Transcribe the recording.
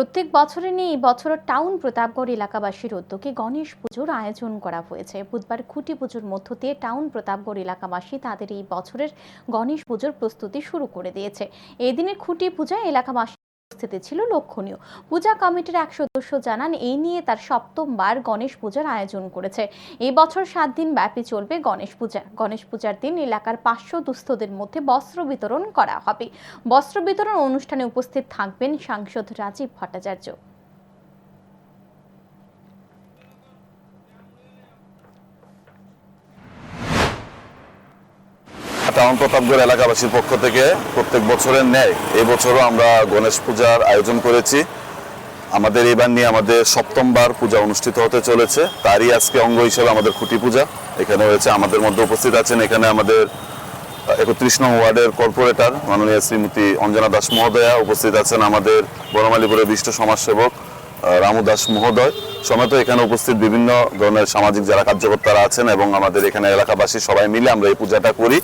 প্রত্যেক বছরে নিয়ে এই বছর টাউন প্রতাপগড় এলাকাবাসীর উদ্যোগে গণেশ পুজোর আয়োজন করা হয়েছে। বুধবার খুঁটি পুজোর মধ্য দিয়ে টাউন প্রতাপগড় এলাকাবাসী তাদের এই বছরের গণেশ পুজোর প্রস্তুতি শুরু করে দিয়েছে। এদিনের দিনের খুঁটি পূজায় এলাকাবাসী উপস্থিতি ছিল লক্ষণীয়। পূজা কমিটির এক সদস্য জানান, এই নিয়ে তার সপ্তমবার গণেশ পূজার আয়োজন করেছে। এই বছর সাত দিন ব্যাপী চলবে গণেশ পূজা। গণেশ পূজার দিন এলাকার পাঁচশো দুস্থদের মধ্যে বস্ত্র বিতরণ করা হবে। বস্ত্র বিতরণ অনুষ্ঠানে উপস্থিত থাকবেন সাংসদ রাজীব ভট্টাচার্য। টাউন প্রতাপগড় এলাকাবাসীর পক্ষ থেকে প্রত্যেক বছরের ন্যায় এই বছরও আমরা গণেশ পূজার আয়োজন করেছি। আমাদের এবার নিয়ে আমাদের সপ্তমবার পূজা অনুষ্ঠিত হতে চলেছে। তারই আজকে অঙ্গ হিসেবে আমাদের খুঁটি পূজা। এখানে হয়েছে আমাদের মধ্যে উপস্থিত আছেন এখানে আমাদের একত্রিশ নং ওয়ার্ডের কর্পোরেটর মাননীয় শ্রীমতী অঞ্জনা দাস মহোদয়া। উপস্থিত আছেন আমাদের বড়মালীপুরের বিশিষ্ট সমাজসেবক রামু দাস মহোদয় সমেত এখানে উপস্থিত বিভিন্ন ধরনের সামাজিক যারা কার্যকর্তারা আছেন এবং আমাদের এখানে এলাকাবাসী সবাই মিলে আমরা এই পূজাটা করি।